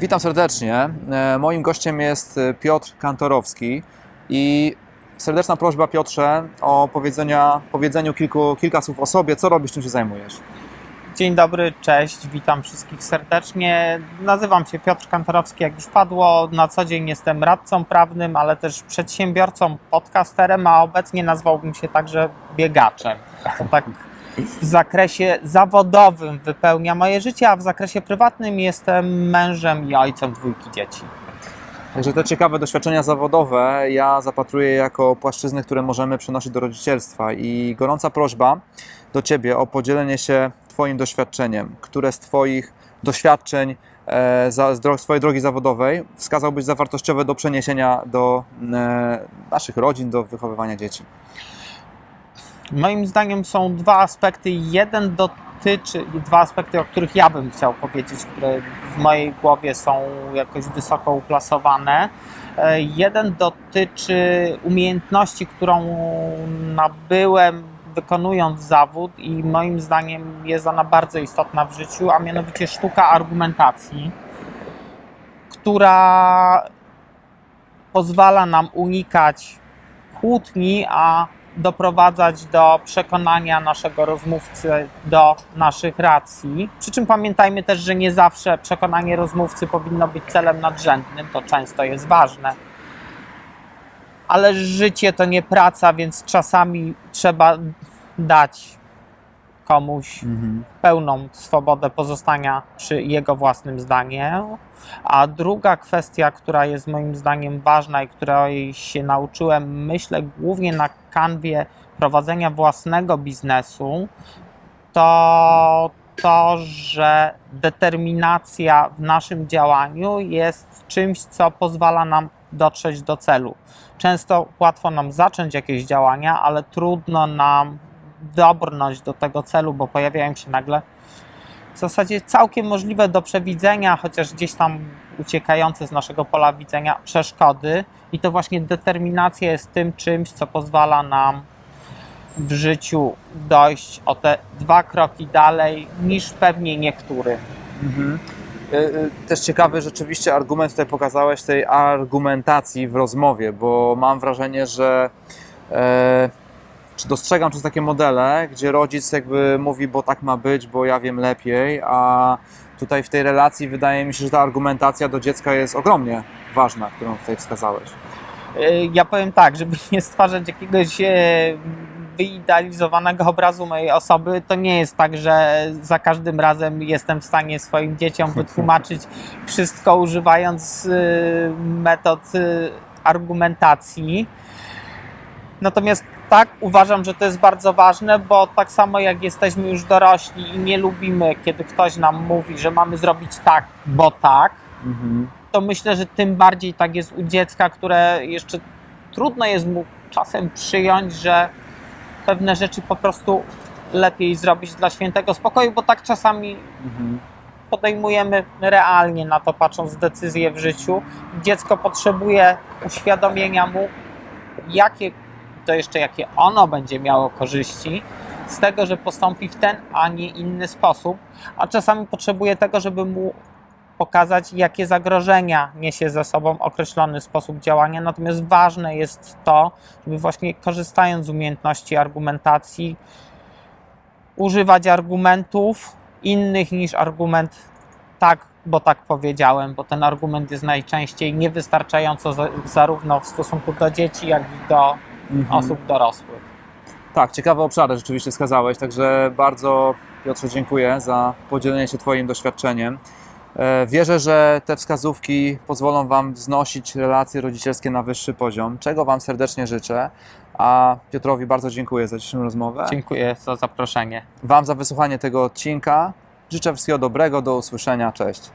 Witam serdecznie. E, Moim gościem jest e, Piotr Kantorowski i serdeczna prośba Piotrze o powiedzenia, powiedzeniu kilku, kilka słów o sobie. Co robisz, czym się zajmujesz? Dzień dobry, cześć, witam wszystkich serdecznie. Nazywam się Piotr Kantorowski, jak już padło. Na co dzień jestem radcą prawnym, ale też przedsiębiorcą, podcasterem, a obecnie nazwałbym się także biegaczem. To tak w zakresie zawodowym wypełnia moje życie, a w zakresie prywatnym jestem mężem i ojcem dwójki dzieci. Także te ciekawe doświadczenia zawodowe ja zapatruję jako płaszczyzny, które możemy przenosić do rodzicielstwa i gorąca prośba do Ciebie o podzielenie się Twoim doświadczeniem. Które z Twoich doświadczeń e, za, z swojej drogi zawodowej wskazałbyś za wartościowe do przeniesienia do e, naszych rodzin, do wychowywania dzieci? Moim zdaniem są dwa aspekty. Jeden dotyczy, dwa aspekty, o których ja bym chciał powiedzieć, które w mojej głowie są jakoś wysoko uplasowane. E, Jeden dotyczy umiejętności, którą nabyłem wykonując zawód i moim zdaniem jest ona bardzo istotna w życiu, a mianowicie sztuka argumentacji, która pozwala nam unikać kłótni, a doprowadzać do przekonania naszego rozmówcy do naszych racji. Przy czym pamiętajmy też, że nie zawsze przekonanie rozmówcy powinno być celem nadrzędnym, to często jest ważne. Ale życie to nie praca, więc czasami trzeba dać komuś pełną swobodę pozostania przy jego własnym zdaniu. A druga kwestia, która jest moim zdaniem ważna i której się nauczyłem, myślę głównie na kanwie prowadzenia własnego biznesu, to to, że determinacja w naszym działaniu jest czymś, co pozwala nam dotrzeć do celu. Często łatwo nam zacząć jakieś działania, ale trudno nam dobrnąć do tego celu, bo pojawiają się nagle w zasadzie całkiem możliwe do przewidzenia, chociaż gdzieś tam uciekające z naszego pola widzenia przeszkody. I to właśnie determinacja jest tym czymś, co pozwala nam w życiu dojść o te dwa kroki dalej niż pewnie niektórym. Mhm. E, e, Też ciekawy rzeczywiście argument tutaj pokazałeś tej argumentacji w rozmowie, bo mam wrażenie, że e, czy dostrzegam często takie modele, gdzie rodzic jakby mówi, bo tak ma być, bo ja wiem lepiej, a tutaj w tej relacji wydaje mi się, że ta argumentacja do dziecka jest ogromnie ważna, którą tutaj wskazałeś. Y, Ja powiem tak, żeby nie stwarzać jakiegoś e, wyidealizowanego obrazu mojej osoby, to nie jest tak, że za każdym razem jestem w stanie swoim dzieciom wytłumaczyć wszystko używając y, metod argumentacji. Natomiast tak, uważam, że to jest bardzo ważne, bo tak samo jak jesteśmy już dorośli i nie lubimy, kiedy ktoś nam mówi, że mamy zrobić tak, bo tak, Mhm. to myślę, że tym bardziej tak jest u dziecka, które jeszcze trudno jest mu czasem przyjąć, że pewne rzeczy po prostu lepiej zrobić dla świętego spokoju, bo tak czasami Mhm. podejmujemy realnie na to patrząc decyzje w życiu. Dziecko potrzebuje uświadomienia mu, jakie to jeszcze jakie ono będzie miało korzyści z tego, że postąpi w ten, a nie inny sposób, a czasami potrzebuje tego, żeby mu pokazać, jakie zagrożenia niesie ze sobą określony sposób działania. Natomiast ważne jest to, żeby właśnie korzystając z umiejętności argumentacji, używać argumentów innych niż argument tak, bo tak powiedziałem, bo ten argument jest najczęściej niewystarczająco za, zarówno w stosunku do dzieci, jak i do Mhm. osób dorosłych. Tak, ciekawe obszary rzeczywiście wskazałeś, także bardzo Piotrze dziękuję za podzielenie się Twoim doświadczeniem. E, Wierzę, że te wskazówki pozwolą Wam wznosić relacje rodzicielskie na wyższy poziom, czego Wam serdecznie życzę. A Piotrowi bardzo dziękuję za dzisiejszą rozmowę. Dziękuję za zaproszenie. Wam za wysłuchanie tego odcinka. Życzę wszystkiego dobrego, do usłyszenia, cześć.